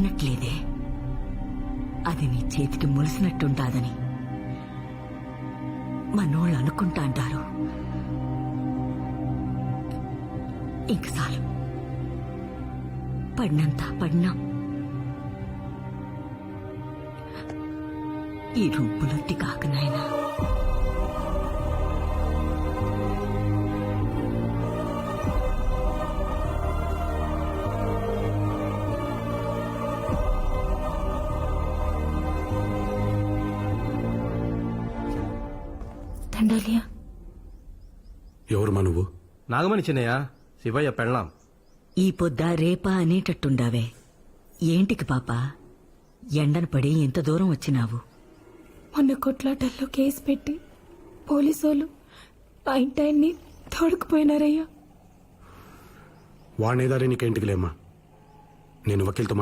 పెట్టినట్లేదే అది నీ చేతికి ములిసినట్టుంటాదని. మనోళ్ళు అనుకుంటా అంటారు. ఇంక చాలు. పడినంత పడినా. ఈ రూపులొట్టి కాక నాయనా ఎవరు మా నువ్వు? నాగమణి చిన్నయ్య శివయ్య పెళ్ళాం. ఈ పొద్ద రేపా అనేటట్టుండావే. ఏంటికి పాప? ఎండన పడి ఇంత దూరం వచ్చినావు? మొన్న కొట్లాటల్లో కేసు పెట్టి పోలీసోళ్ళు ఆ ఇంటాయన్ని తోడుకుపోయినారయ్యా. వాడినేదారే నీకేంటికి లేమ్మా? నేను వకీల్తో